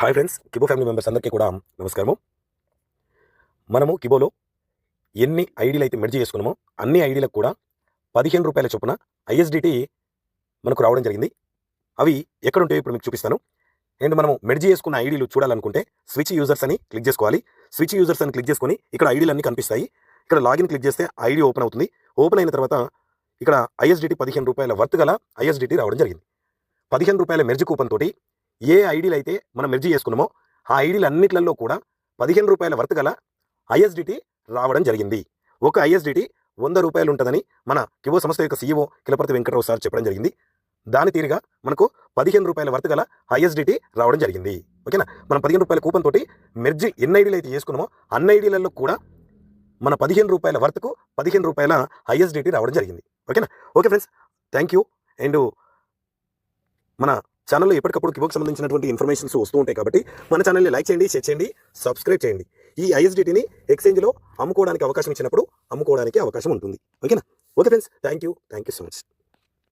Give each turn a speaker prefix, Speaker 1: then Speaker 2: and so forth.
Speaker 1: Hi friends Kibo family members అందరికీ కూడా నమస్కారము. మనము కిబోలో ఎన్ని ఐడీలు అయితే మెర్జ్ చేసుకున్నామో అన్ని ఐడీలకు కూడా పదిహేను రూపాయల చొప్పున ఐఎస్డిటి మనకు రావడం జరిగింది. అవి ఎక్కడ ఉంటాయో ఇప్పుడు మీకు చూపిస్తాను. అండ్ మనము మెర్జ్ చేసుకున్న ఐడీలు చూడాలనుకుంటే స్విచ్ యూజర్స్ అని క్లిక్ చేసుకోవాలి. స్విచ్ యూజర్స్ అని క్లిక్ చేసుకొని ఇక్కడ ఐడీలు అన్నీ కనిపిస్తాయి. ఇక్కడ లాగిన్ క్లిక్ చేస్తే ఐడి ఓపెన్ అవుతుంది. ఓపెన్ అయిన తర్వాత ఇక్కడ ఐఎస్డిటి పదిహేను రూపాయల వర్త్ గల ఐఎస్డిటి రావడం జరిగింది. పదిహేను రూపాయల మెర్జ్ కూపన్ తోటి ఏ ఐడీలు అయితే మనం మెర్జీ చేసుకున్నామో ఆ ఐడీలు అన్నిట్లలో కూడా పదిహేను రూపాయల వర్త్ గల ఐఎస్డిటీ రావడం జరిగింది. ఒక ఐఎస్డిటీ వంద రూపాయలు ఉంటుందని మన కివో సంస్థ యొక్క సీఈఓ కిలపర్తి వెంకటరావు సార్ చెప్పడం జరిగింది. దాని తీరుగా మనకు పదిహేను రూపాయల వర్త్ గల ఐఎస్డిటీ రావడం జరిగింది. ఓకేనా? మనం పదిహేను రూపాయల కూపన్ తోటి మెర్జీ ఎన్ని ఐడీలు అయితే చేసుకున్నామో అన్ని ఐడీలలో కూడా మన పదిహేను రూపాయల వర్త్కు పదిహేను రూపాయల ఐఎస్డిటీ రావడం జరిగింది. ఓకేనా? Okay friends thank you and మన ఛానల్లో ఎప్పటికప్పుడు కిబోకి సంబంధించినటువంటి ఇన్ఫర్మేషన్స్ వస్తూ ఉంటాయి కాబట్టి మన ఛానల్ని లైక్ చేయండి షేర్ చేయండి సబ్స్క్రైబ్ చేయండి. ఈ ఐఎస్డిటీని ఎక్స్చేంజ్లో అమ్ముకోవడానికి అవకాశం ఇచ్చినప్పుడు అమ్ముకోవడానికి అవకాశం ఉంటుంది. ఓకేనా okay friends thank you thank you so much